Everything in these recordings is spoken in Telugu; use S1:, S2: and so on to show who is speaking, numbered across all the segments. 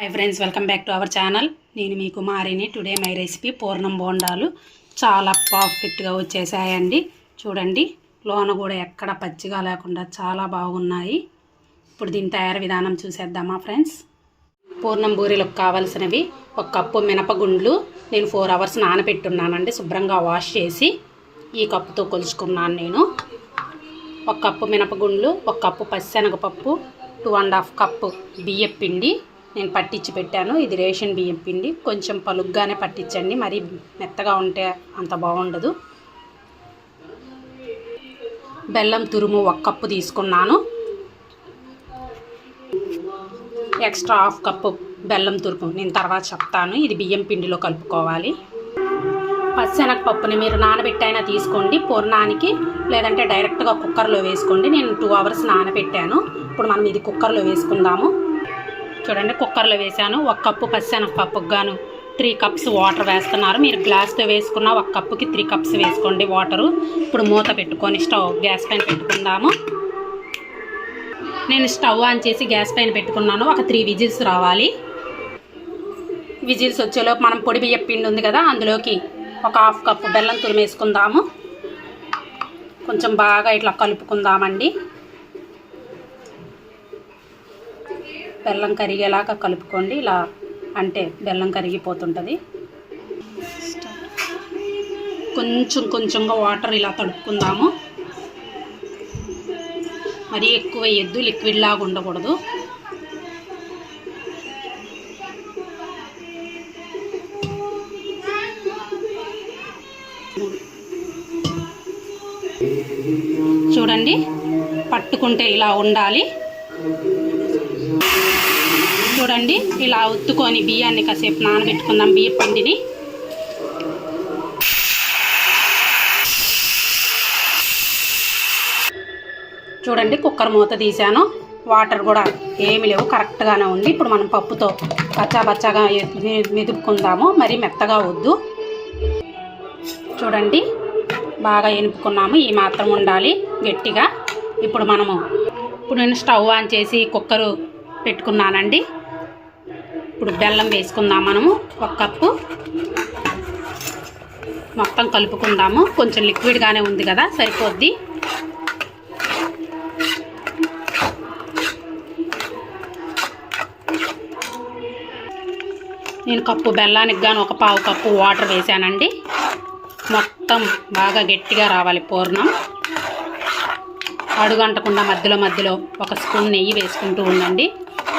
S1: Hi friends welcome back to our channel నేను మీ కుమారిని టుడే మై రెసిపీ పూర్ణం బోండాలు. చాలా పర్ఫెక్ట్గా వచ్చేసాయండి. చూడండి లోన కూడా ఎక్కడ పచ్చిగా లేకుండా చాలా బాగున్నాయి. ఇప్పుడు దీని తయారు విధానం చూసేద్దామా ఫ్రెండ్స్ పూర్ణం బూరెలకు కావాల్సినవి ఒక కప్పు మినపగుండ్లు. నేను ఫోర్ అవర్స్ నానబెట్టున్నానండి శుభ్రంగా వాష్ చేసి ఈ కప్పుతో కొలుచుకున్నాను నేను. ఒక కప్పు మినపగుండ్లు ఒక కప్పు పచ్చిశనగపప్పు టూ అండ్ హాఫ్ కప్పు బియ్యపిండి పిండి నేను పట్టించి పెట్టాను. ఇది రేషన్ బియ్యం పిండి. కొంచెం పలుగ్గానే పట్టించండి. మరి మెత్తగా ఉంటే అంత బాగుండదు. బెల్లం తురుము ఒక కప్పు తీసుకున్నాను. ఎక్స్ట్రా హాఫ్ కప్పు బెల్లం తురుము నేను తర్వాత చెప్తాను. ఇది బియ్యం పిండిలో కలుపుకోవాలి. పచ్చెనగపప్పుని మీరు నానబెట్టైనా తీసుకోండి. పూర్ణానికి లేదంటే డైరెక్ట్గా కుక్కర్లో వేసుకోండి. నేను టూ అవర్స్ నానబెట్టాను. ఇప్పుడు మనం ఇది కుక్కర్లో వేసుకుందాము. చూడండి కుక్కర్లో వేసాను ఒక కప్పు పచ్చెనగపప్పుకు గాను త్రీ కప్స్ వాటర్ వేస్తున్నారు. మీరు గ్లాస్తో వేసుకున్న ఒక కప్పుకి త్రీ కప్స్ వేసుకోండి వాటరు. ఇప్పుడు మూత పెట్టుకొని స్టవ్ గ్యాస్ పైన పెట్టుకుందాము. నేను స్టవ్ ఆన్ చేసి గ్యాస్ పైన పెట్టుకున్నాను. ఒక త్రీ విజిల్స్ రావాలి. విజిల్స్ వచ్చేలోపు మనం పొడి బియ్య పిండి ఉంది కదా అందులోకి ఒక హాఫ్ కప్పు బెల్లం తురిమేసుకుందాము కొంచెం బాగా ఇట్లా కలుపుకుందామండి. బెల్లం కరిగేలాగా కలుపుకోండి. ఇలా అంటే బెల్లం కరిగిపోతుంటుంది. కొంచెం కొంచెంగా వాటర్ ఇలా తడుపుకుందాము. మరీ ఎక్కువ ఎద్దు లిక్విడ్ లాగా ఉండకూడదు. చూడండి పట్టుకుంటే ఇలా ఉండాలి. చూడండి ఇలా ఉత్తుకొని బియ్యాన్ని కాసేపు నానబెట్టుకుందాం బియ్య పిండిని. చూడండి కుక్కర్ మూత తీశాను. వాటర్ కూడా ఏమి లేవు కరెక్ట్గానే ఉంది. ఇప్పుడు మనం పప్పుతో పచ్చా పచ్చగా మెదుపుకుందాము. మరి మెత్తగా వద్దు. చూడండి బాగా ఎనుపుకున్నాము ఈ మాత్రం ఉండాలి గట్టిగా. ఇప్పుడు మనము ఇప్పుడు నేను స్టవ్ ఆన్ చేసి కుక్కరు పెట్టుకున్నానండి. ఇప్పుడు బెల్లం వేసుకుందాం మనము. ఒక కప్పు. మొత్తం కలుపుకుందాము. కొంచెం లిక్విడ్గానే ఉంది కదా సరిపోద్ది. నేను కప్పు బెల్లానికి గాను ఒక పావు కప్పు వాటర్ వేసానండి. మొత్తం బాగా గట్టిగా రావాలి పూర్ణం. అడుగంటకుండా మధ్యలో మధ్యలో ఒక స్పూన్ నెయ్యి వేసుకుంటూ ఉండండి.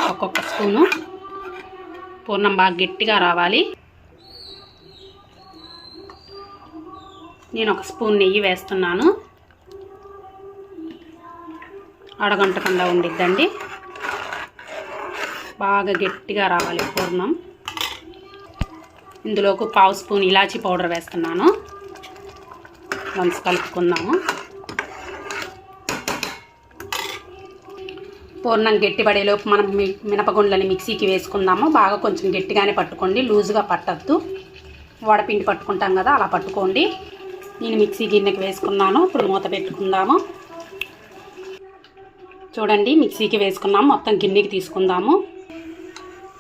S1: ఒక్కొక్క స్పూను. పూర్ణం బాగా గట్టిగా రావాలి. నేను ఒక స్పూన్ నెయ్యి వేస్తున్నాను. అడగంటకుండా ఉండిద్దండి. బాగా గట్టిగా రావాలి పూర్ణం. ఇందులోకి పావు స్పూన్ ఇలాచీ పౌడర్ వేస్తున్నాను. వన్స్ కలుపుకుందాము. పూర్ణం గట్టిపడేలోపు మనం మినపగుండ్లని మిక్సీకి వేసుకుందాము. బాగా కొంచెం గట్టిగానే పట్టుకోండి. లూజుగా పట్టద్దు. వడపిండి పట్టుకుంటాం కదా అలా పట్టుకోండి. నేను మిక్సీ గిన్నెకి వేసుకున్నాను. ఇప్పుడు మూత పెట్టుకుందాము. చూడండి మిక్సీకి వేసుకున్నాము. మొత్తం గిన్నెకి తీసుకుందాము.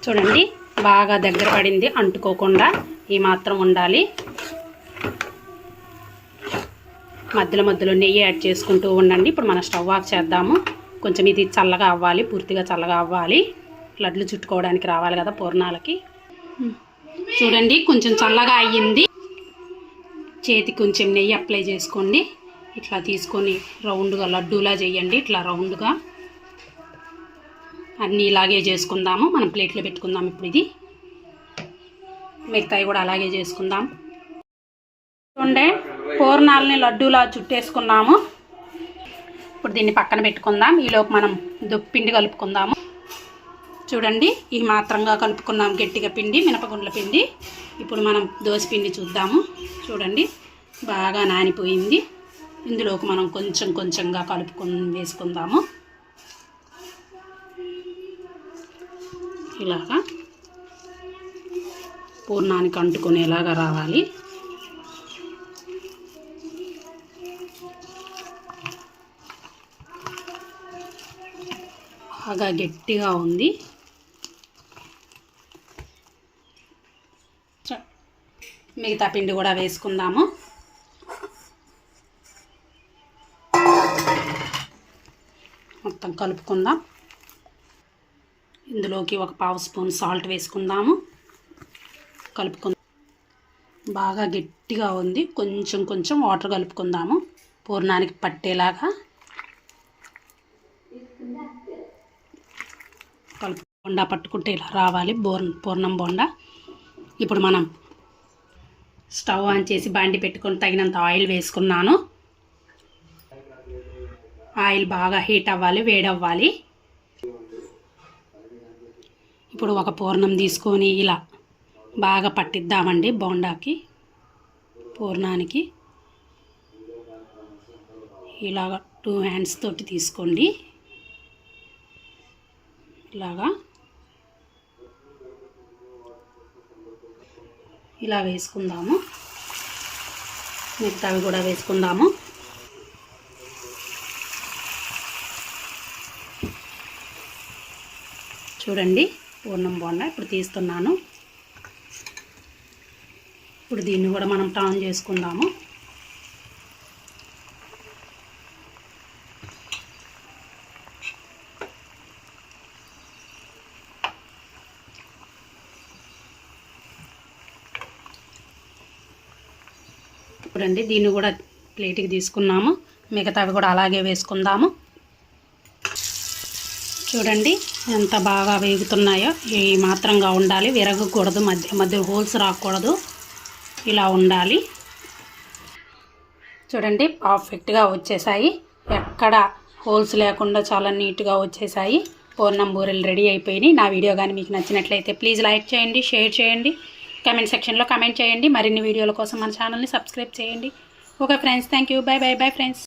S1: చూడండి బాగా దగ్గర పడింది. అంటుకోకుండా ఈ మాత్రం ఉండాలి. మధ్యలో మధ్యలో నెయ్యి యాడ్ చేసుకుంటూ ఉండండి. ఇప్పుడు మనం స్టవ్ ఆఫ్ చేద్దాము. కొంచెం ఇది చల్లగా అవ్వాలి పూర్తిగా చల్లగా అవ్వాలి. లడ్లు చుట్టుకోవడానికి రావాలి కదా పూర్ణాలకి. చూడండి కొంచెం చల్లగా అయ్యింది. చేతికి కొంచెం నెయ్యి అప్లై చేసుకోండి. ఇట్లా తీసుకొని రౌండ్గా లడ్డూలా చేయండి ఇట్లా రౌండ్గా. అన్నీ ఇలాగే చేసుకుందాము. మనం ప్లేట్లో పెట్టుకుందాం ఇప్పుడు ఇది. మిగతాయి కూడా అలాగే చేసుకుందాం. చూడండి పూర్ణాలని లడ్డూలా చుట్టేసుకున్నాము. ఇప్పుడు దీన్ని పక్కన పెట్టుకుందాం. ఈలోపు మనం పిండి కలుపుకుందాము. చూడండి ఈ మాత్రంగా కలుపుకున్నాం గట్టిగా పిండి మినపగుండ్ల పిండి. ఇప్పుడు మనం దోశ పిండి చూద్దాము. చూడండి బాగా నానిపోయింది. ఇందులోకి మనం కొంచెం కొంచెంగా కలుపుకొని వేసుకుందాము. ఇలాగా పూర్ణానికి అంటుకునేలాగా రావాలి. బాగా గట్టిగా ఉంది. మిగతా పిండి కూడా వేసుకుందాము. మొత్తం కలుపుకుందాం. ఇందులోకి ఒక పావు స్పూన్ సాల్ట్ వేసుకుందాము. కలుపుకుందాం. బాగా గట్టిగా ఉంది. కొంచెం కొంచెం వాటర్ కలుపుకుందాము. పూర్ణానికి పట్టేలాగా. బొండా పట్టుకుంటే ఇలా రావాలి బోర్ పూర్ణం బొండా. ఇప్పుడు మనం స్టవ్ ఆన్ చేసి బాండి పెట్టుకొని తగినంత ఆయిల్ వేసుకున్నాను. ఆయిల్ బాగా హీట్ అవ్వాలి వేడవ్వాలి. ఇప్పుడు ఒక పూర్ణం తీసుకొని ఇలా బాగా పట్టిద్దామండి బోండాకి పూర్ణానికి. ఇలాగ టూ హ్యాండ్స్ తోటి తీసుకోండి. ఇలాగా. ఇలా వేసుకుందాము. మిగతావి కూడా వేసుకుందాము. చూడండి పూర్ణం బోండా ఇప్పుడు తీస్తున్నాను. ఇప్పుడు దీన్ని కూడా మనం టాన్ చేసుకుందాము. చూడండి దీన్ని కూడా ప్లేట్కి తీసుకున్నాము. మిగతావి కూడా అలాగే వేసుకుందాము. చూడండి ఎంత బాగా వేగుతున్నాయో. ఈ మాత్రంగా ఉండాలి. విరగకూడదు. మధ్య మధ్య హోల్స్ రాకూడదు. ఇలా ఉండాలి. చూడండి పర్ఫెక్ట్గా వచ్చేసాయి. ఎక్కడ హోల్స్ లేకుండా చాలా నీట్గా వచ్చేసాయి. పూర్ణం బూరెలు రెడీ అయిపోయినాయి. నా వీడియో కానీ మీకు నచ్చినట్లయితే ప్లీజ్ లైక్ చేయండి షేర్ చేయండి. కమెంట్ సెక్షన్లో కమెంట్ చేయండి. మరిన్ని వీడియోల కోసం మన ఛానల్ని సబ్స్క్రైబ్ చేయండి. Okay friends thank you bye bye bye friends.